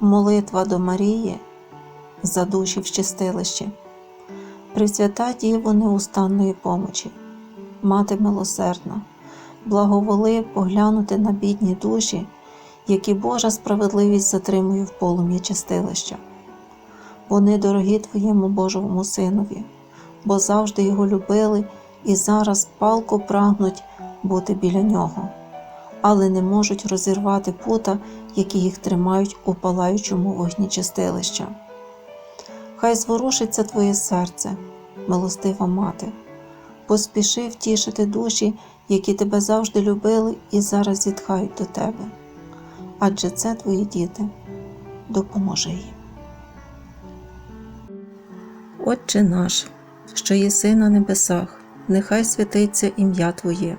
Молитва до Марії за душі в чистилищі. Пресвята Діво неустанної помочі, Мати милосердна, благоволи поглянути на бідні душі, які Божа справедливість затримує в полум'ї чистилища. Вони дорогі Твоєму Божому Синові, бо завжди його любили і зараз палко прагнуть бути біля нього, але не можуть розірвати пута, які їх тримають у палаючому вогні чистилища. Хай зворушиться Твоє серце, милостива мати, поспіши втішити душі, які тебе завжди любили і зараз зітхають до тебе. Адже це твої діти, допоможи їм. Отче наш, що єси на небесах, нехай святиться ім'я Твоє,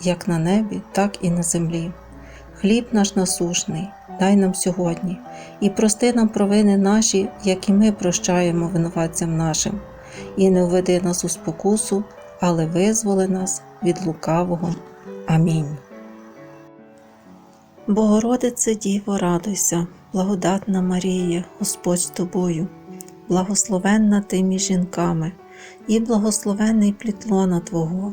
як на небі, так і на землі. Хліб наш насушний, дай нам сьогодні, і прости нам провини наші, як і ми прощаємо винуватцям нашим, і не введи нас у спокусу, але визволи нас від лукавого. Амінь. Богородице Діво, радуйся, благодатна Марія, Господь з тобою, благословенна ти між жінками, і благословенний плітлона Твого,